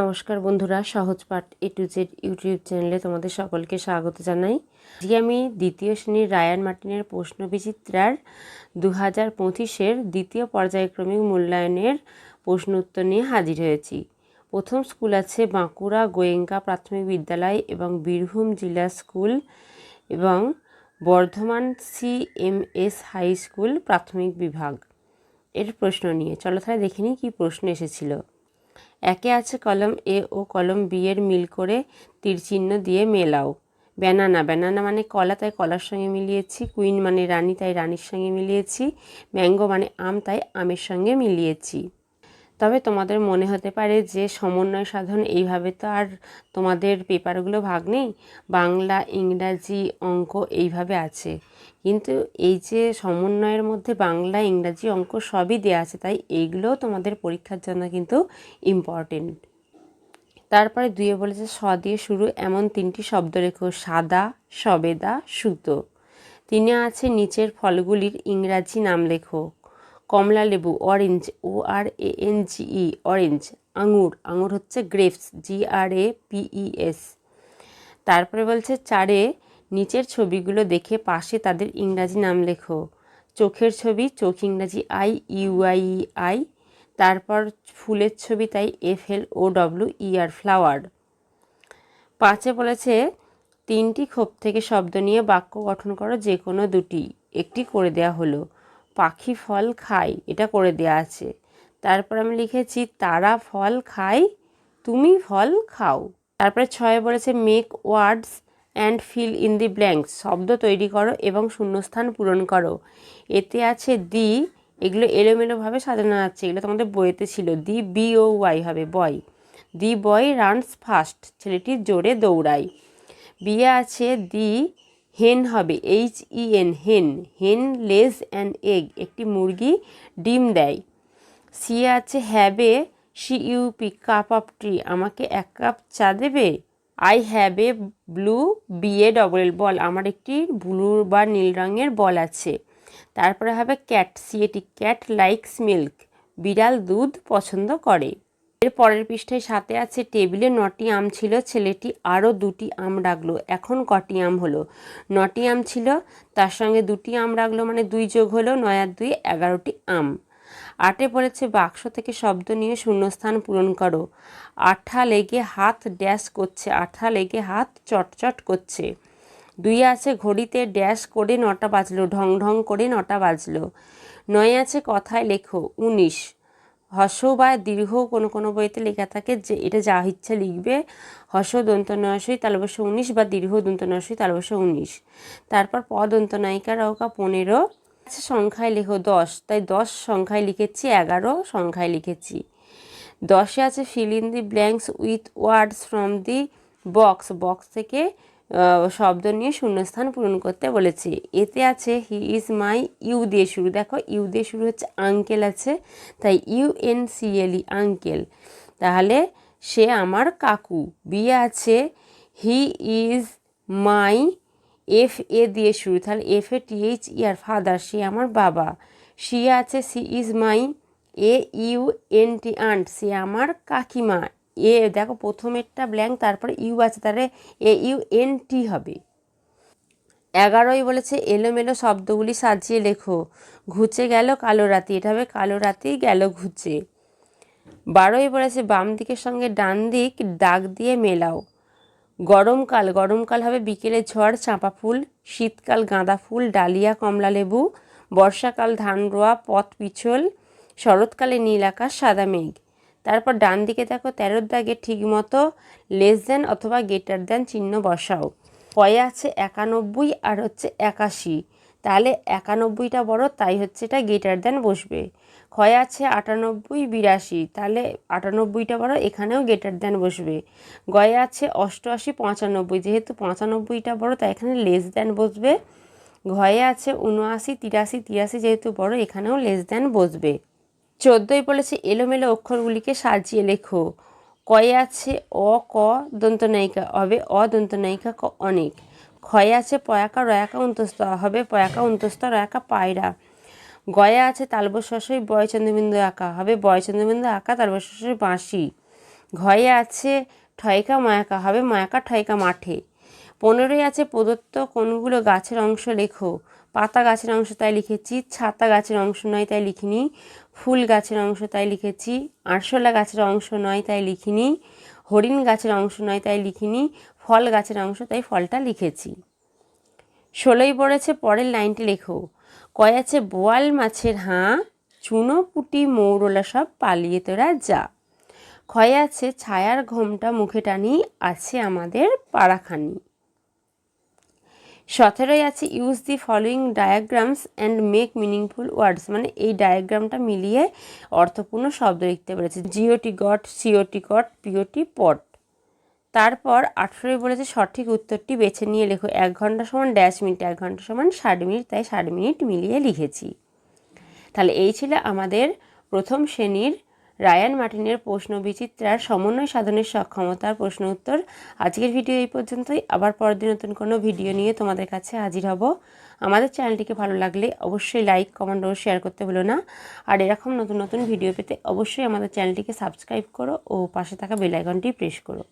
নমস্কার বন্ধুরা, সহজ পাঠ এ টু জেড ইউটিউব চ্যানেলে তোমাদের সকলকে স্বাগত জানাই। আজকে আমি দ্বিতীয় শ্রেণির রায়ান মার্টিনের প্রশ্ন বিচিত্রার দু হাজার পঁচিশের দ্বিতীয় পর্যায়ক্রমিক মূল্যায়নের প্রশ্ন উত্তর নিয়ে হাজির হয়েছি। প্রথম স্কুল আছে বাঁকুড়া গোয়েঙ্কা প্রাথমিক বিদ্যালয় এবং বীরভূম জেলা স্কুল এবং Bardhaman C M S high school প্রাথমিক বিভাগ। এর প্রশ্ন নিয়ে, চলো তাহলে দেখে নিই কী প্রশ্ন এসেছিল। একে আছে কলম এ ও কলম বি এর মিল করে তীর চিহ্ন দিয়ে মেলাও। ব্যানানা ব্যানানা মানে কলা, তাই কলার সঙ্গে মিলিয়েছি। কুইন মানে রানী, তাই রানীর সঙ্গে মিলিয়েছি। ম্যাঙ্গো মানে আম, তাই আমের সঙ্গে মিলিয়েছি। তবে তোমাদের মনে হতে পারে যে সমন্বয় সাধন এইভাবে তো আর তোমাদের পেপারগুলো ভাগ নেই? বাংলা, ইংরাজি, অঙ্ক এইভাবে আছে। কিন্তু এই যে সমন্বয়ের মধ্যে বাংলা, ইংরাজি, অঙ্ক সবই দেওয়া আছে, তাই এইগুলোও তোমাদের পরীক্ষার জন্য কিন্তু ইম্পর্টেন্ট তারপরে দুয়ে বলেছে, স দিয়ে শুরু, এমন তিনটি শব্দ রেখো, সাদা, সবেদা, সুতো। তিনে আছে, নিচের ফলগুলির ইংরাজি নাম লেখো। কমলা লেবু orange O R A N G E orange আঙুর আঙুর হচ্ছে গ্রেপস জি আর এ পিই এস তারপরে বলছে চারে, নিচের ছবিগুলো দেখে পাশে তাদের ইংরাজি নাম লেখো। চোখের ছবি, চোখ ইংরাজি আই ইউআই আই তারপর ফুলের ছবি তাই F L O W R flower পাঁচে বলেছে, তিনটি ক্ষোভ থেকে শব্দ নিয়ে বাক্য গঠন করো যে কোনো দুটি, একটি করে দেয়া হলো। পাখি ফল খায় এটা করে দেয়া আছে। তারপর আমি লিখেছি, তারা ফল খায়, তুমি ফল খাও। তারপরে ছয়ে বলেছে make words and fill in the blanks শব্দ তৈরি করো এবং শূন্যস্থান পূরণ করো। এতে আছে দি এগুলো এলোমেলোভাবে সাজানো আছে, এগুলো তোমাদের বইতে ছিল। দি বি ও ওয়াই হবে বয় দি বয় রানস ফাস্ট ছেলেটি জোরে দৌড়ায়। বিয়ে আছে দি হেন হবে এইচ ই এন হেন। হেন, লেজ অ্যান্ড এগ। একটি মুরগি ডিম দেয়। সি আছে have C U P cup of tea. আমাকে এক কাপ চা দেবে? I have a blue BA double L ball. আমার একটি ব্লু বা নীল রঙের বল আছে। তারপরে হবে cat, C A T cat likes milk. বিড়াল দুধ পছন্দ করে। এর পরের পৃষ্ঠায় সাথে আছে, টেবিলে নটি আম ছিল, ছেলেটি আরও দুটি আম রাখল। এখন কটি আম হলো? নটি আম ছিল, তার সঙ্গে দুটি আম রাখল মানে দুই যোগ হলো নয় আর দুই, এগারোটি আম। আটে পড়েছে, বাক্স থেকে শব্দ নিয়ে শূন্যস্থান পূরণ করো। আঠা লেগে হাত ড্যাশ করছে, আঠা লেগে হাত চটচট করছে। দুই আছে, ঘড়িতে ড্যাশ করে নটা বাজলো, ঢং ঢং করে নটা বাজলো। নয় আছে, কথায় লেখো, উনিশ। হর্ষ বা দীর্ঘ কোনো কোনো বইতে লেখা থাকে যে এটা যা ইচ্ছা লিখবে। হর্ষ দন্ত নয়সই তালবশ উনিশ বা দীর্ঘ দন্ত নয়সই তালবশ উনিশ। তারপর পদন্ত নায়িকা রওকা পনেরো। আচ্ছা সংখ্যায় লেখো দশ। তাই দশ সংখ্যায় লিখেছি, এগারো সংখ্যায় লিখেছি। দশে আছে fill in the blanks with words from the box box থেকে শব্দ নিয়ে শূন্যস্থান পূরণ করতে বলেছে। এতে আছে হি ইজ মাই ইউ দিয়ে শুরু। দেখো, ইউ দিয়ে শুরু হচ্ছে আঙ্কেল আছে, তাই U N C L E, uncle. তাহলে সে আমার কাকু। বিয়ে আছে হি ইজ মাই এফ এ দিয়ে শুরু। তাহলে F A T H E R father সে আমার বাবা। সি আছে she is my A U N T aunt সে আমার কাকিমা। এ, দেখো প্রথমেরটা ব্ল্যাঙ্ক তারপরে ইউ আছে, তাহলে এ ইউ এন টি হবে। এগারোই বলেছে, এলোমেলো শব্দগুলি সাজিয়ে লেখো। ঘুচে গেল কালো রাতি, এটা হবে কালো রাতি, গেল ঘুচে। বারোই বলেছে, বাম দিকের সঙ্গে ডান দিক, দাগ দিয়ে মেলাও। গরমকাল গরমকাল হবে বিকেলে ঝড়, চাঁপা ফুল, শীতকাল গাঁদা ফুল, ডালিয়া, কমলা লেবু, বর্ষাকাল ধান রোয়া, পথ পিছল, শরৎকালে নীল আকাশ, সাদা মেঘ। তারপর ডান দিকে দেখো তেরোর দাগে ঠিকমতো লেস দেন অথবা গেটার দেন চিহ্ন বসাও। পয়ে আছে একানব্বই আর হচ্ছে একাশি। তাহলে একানব্বইটা বড়, তাই হচ্ছে এটা গেটার দেন বসবে। ক্ষয় আছে আটানব্বই, বিরাশি। তাহলে আটানব্বইটা বড়, এখানেও গেটার দেন বসবে। গয়ে আছে অষ্টআশি, পঁচানব্বই। যেহেতু পঁচানব্বইটা বড়, তাই এখানে লেস দেন বসবে। ঘয়ে আছে উনআশি তিরাশি তিরাশি যেহেতু বড়, এখানেও লেস দেন বসবে। চোদ্দোই বলেছে এলোমেলো অক্ষরগুলিকে সাজিয়ে লেখো। কয়ে আছে অ, ক, দন্তনায়িকা হবে, অ, দন্তনায়িকা, ক, অনেক। ক্ষয়ে আছে পয়াকা, রয়াকা, অন্তস্থ, হবে পয়াকা, অন্তস্থ, রয়াকা, পায়রা। গয়ে আছে তালবশসই বয়চন্দ্রবিন্দু আঁকা, হবে বয়চন্দ্রবিন্দু আঁকা তালবশসই বাঁশি। ঘয়ে আছে ঠয়কা মায়াকা, হবে মায়াকা, ঠয়কা মাঠে। পনেরোই আছে প্রদত্ত কোনগুলো গাছের অংশ লেখো। পাতা গাছের অংশ তাই লিখেছি, ছাতা গাছের অংশ নয় তাই লিখিনি, ফুল গাছের অংশ তাই লিখেছি, আরশোলা গাছের অংশ নয় তাই লিখিনি, হরিণ গাছের অংশ নয় তাই লিখিনি, ফল গাছের অংশ তাই ফলটা লিখেছি। ষোলোই পড়েছে, পরের লাইনটি লেখো। কয় আছে, বোয়াল মাছের হাঁ, চুনো পুটি মৌরলা সব পালিয়ে তোরা যা। ক্ষয় আছে, ছায়ার ঘোমটা মুখে টানি, আছে আমাদের পাড়াখানি। সতেরোই আছে use the following diagrams and make meaningful words মানে এই ডায়াগ্রামটা মিলিয়ে অর্থপূর্ণ শব্দ লিখতে পেরেছে। জিওটি গট সিওটি কট পিওটি পট তারপর আঠেরোই বলেছে, সঠিক উত্তরটি বেছে নিয়ে লেখো। এক ঘণ্টা সমান ড্যাশ মিনিট এক ঘণ্টা সমান ষাট মিনিট তাই ষাট মিনিট মিলিয়ে লিখেছি। তাহলে এই ছিল আমাদের প্রথম শ্রেণির রায়ান মার্টিনের প্রশ্ন বিচিত্রার সমন্বয় সাধনের সক্ষমতার প্রশ্ন উত্তর। আজকের ভিডিও এই পর্যন্তই। আবার পরের দিন নতুন কোনো ভিডিও নিয়ে তোমাদের কাছে হাজির হব। আমাদের চ্যানেলটিকে ভালো লাগলে অবশ্যই লাইক, কমেন্ট ও শেয়ার করতে ভুলো না। আর এরকম নতুন নতুন ভিডিও পেতে অবশ্যই আমাদের চ্যানেলটিকে সাবস্ক্রাইব করো ও পাশে থাকা বেল আইকনটি প্রেস করো।